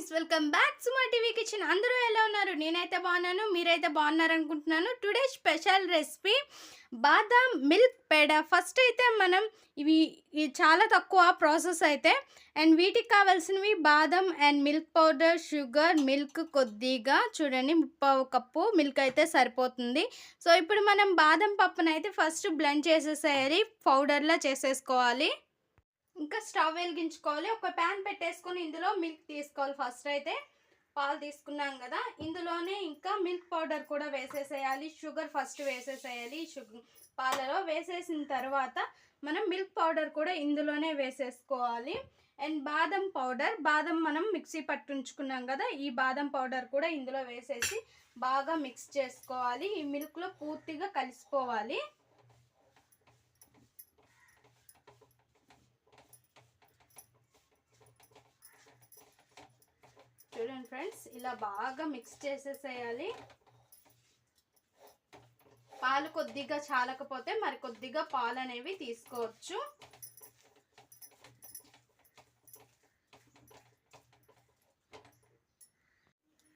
Friends welcome back Suma TV kitchen. అందరూ ఎలా ఉన్నారు? నేనైతే బాగున్నాను మీరైతే బాగున్నారనుకుంటున్నాను. Today special recipe badam milk peda. First అయితే మనం ఇవి ఇవి చాలా తక్కువ ప్రాసెస్ అయితే అండ్ వీటికి కావాల్సినవి badam and milk powder sugar milk కొద్దిగా. చూడండి ముప్పావు కప్పు మిల్క్ అయితే సరిపోతుంది. సో ఇప్పుడు మనం బాదం పప్పునైతే ఫస్ట్ బ్లెండ్ చేసేసేయాలి పౌడర్లా చేసేసుకోవాలి. ఇంకా స్టవ్ వెలిగించుకోవాలి. ఒక ప్యాన్ పెట్టేసుకొని ఇందులో మిల్క్ తీసుకోవాలి ఫస్ట్ అయితే. పాలు తీసుకున్నాం కదా ఇందులోనే ఇంకా మిల్క్ పౌడర్ కూడా వేసేసేయాలి. షుగర్ ఫస్ట్ వేసేసేయాలి. షుగర్ పాలలో వేసేసిన తర్వాత మనం మిల్క్ పౌడర్ కూడా ఇందులోనే వేసేసుకోవాలి. అండ్ బాదం పౌడర్ బాదం మనం మిక్సీ పట్టుంచుకున్నాం కదా ఈ బాదం పౌడర్ కూడా ఇందులో వేసేసి బాగా మిక్స్ చేసుకోవాలి. ఈ మిల్క్లో పూర్తిగా కలిసిపోవాలి చూడండి ఫ్రెండ్స్ ఇలా బాగా మిక్స్ చేసేసేయాలి. పాలు కొద్దిగా చాలకపోతే మరి కొద్దిగా పాలు అనేవి తీసుకోవచ్చు.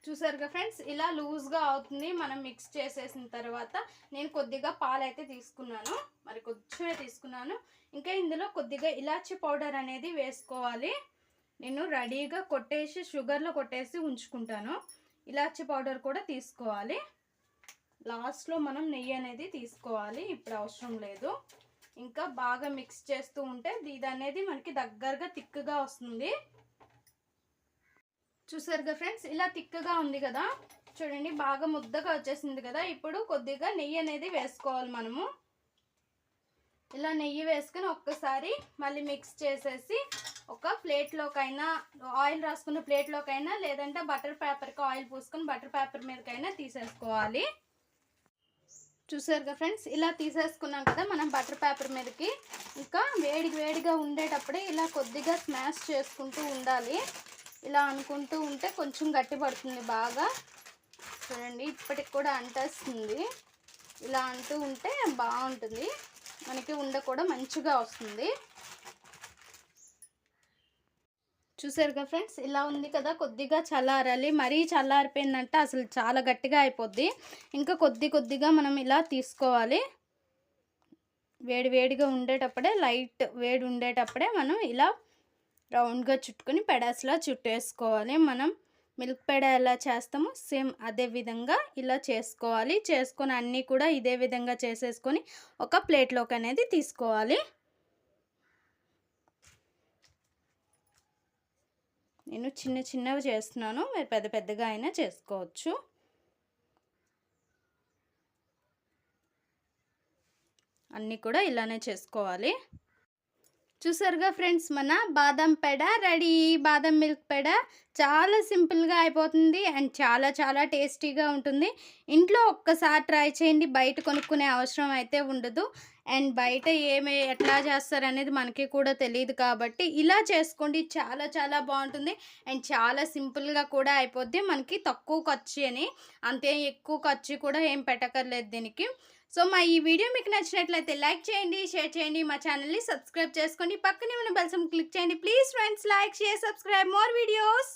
చూసారుగా ఫ్రెండ్స్ ఇలా లూజ్గా అవుతుంది మనం మిక్స్ చేసేసిన తర్వాత. నేను కొద్దిగా పాలు అయితే తీసుకున్నాను. మరి కొంచెమే తీసుకున్నాను. ఇంకా ఇందులో కొద్దిగా ఇలాచి పౌడర్ అనేది వేసుకోవాలి. నేను రెడీగా కొట్టేసి షుగర్లో కొట్టేసి ఉంచుకుంటాను. ఇలాచి పౌడర్ కూడా తీసుకోవాలి. లాస్ట్లో మనం నెయ్యి అనేది తీసుకోవాలి. ఇప్పుడు అవసరం లేదు. ఇంకా బాగా మిక్స్ చేస్తూ ఉంటే ఇది అనేది మనకి దగ్గరగా తిక్కుగా వస్తుంది. చూసారుగా ఫ్రెండ్స్? ఇలా తిక్కుగా ఉంది కదా. చూడండి బాగా ముద్దగా వచ్చేసింది కదా. ఇప్పుడు కొద్దిగా నెయ్యి అనేది వేసుకోవాలి మనము. ఇలా నెయ్యి వేసుకుని ఒక్కసారి మళ్ళీ మిక్స్ చేసేసి ఒక ప్లేట్లోకైనా ఆయిల్ రాసుకున్న ప్లేట్లోకైనా లేదంటే బటర్ పేపర్కి ఆయిల్ పూసుకొని బటర్ పేపర్ మీదకైనా తీసేసుకోవాలి. చూసారుగా ఫ్రెండ్స్? ఇలా తీసేసుకున్నాం కదా మనం బటర్ పేపర్ మీదకి. ఇంకా వేడి వేడిగా ఉండేటప్పుడే ఇలా కొద్దిగా స్మాష్ చేసుకుంటూ ఉండాలి. ఇలా అనుకుంటూ ఉంటే కొంచెం గట్టి పడుతుంది బాగా. చూడండి ఇప్పటికి కూడా అంటేస్తుంది. ఇలా అంటూ ఉంటే బాగుంటుంది. మనకి ఉండ కూడా మంచిగా వస్తుంది. చూసారుగా ఫ్రెండ్స్? ఇలా ఉంది కదా కొద్దిగా చల్లారాలి. మరీ చల్లారిపోయిందంటే అసలు చాలా గట్టిగా అయిపోద్ది. ఇంకా కొద్ది కొద్దిగా మనం ఇలా తీసుకోవాలి. వేడి వేడిగా ఉండేటప్పుడే లైట్ వేడి ఉండేటప్పుడే మనం ఇలా రౌండ్గా చుట్టుకొని పెడాస్లా చుట్టేసుకోవాలి. మనం మిల్క్ పేడ ఎలా చేస్తామో సేమ్ అదే విధంగా ఇలా చేసుకోవాలి. చేసుకొని అన్నీ కూడా ఇదే విధంగా చేసేసుకొని ఒక ప్లేట్లోకి అనేది తీసుకోవాలి. నేను చిన్న చిన్నవి చేస్తున్నాను. మీరు పెద్ద పెద్దగా అయినా చేసుకోవచ్చు. అన్నీ కూడా ఇలానే చేసుకోవాలి. చూసారుగా ఫ్రెండ్స్ మన బాదం పెడ రెడీ. బాదం మిల్క్ పెడ చాలా సింపుల్గా అయిపోతుంది అండ్ చాలా చాలా టేస్టీగా ఉంటుంది. ఇంట్లో ఒక్కసారి ట్రై చేయండి. బయట కొనుక్కునే అవసరం అయితే ఉండదు. అండ్ బయట ఏమి ఎట్లా చేస్తారు అనేది మనకి కూడా తెలియదు కాబట్టి ఇలా చేసుకోండి. చాలా చాలా బాగుంటుంది. అండ్ చాలా సింపుల్గా కూడా అయిపోద్ది. మనకి తక్కువ ఖర్చు అని అంతే ఎక్కువ ఖర్చు కూడా ఏం పెట్టకర్లేదు దీనికి. సో మా ఈ వీడియో మీకు నచ్చినట్లయితే లైక్ చేయండి షేర్ చేయండి మా ఛానల్ని సబ్స్క్రైబ్ చేసుకోండి. పక్కనే ఉన్న బెల్సం క్లిక్ చేయండి. Please friends like share subscribe. More videos.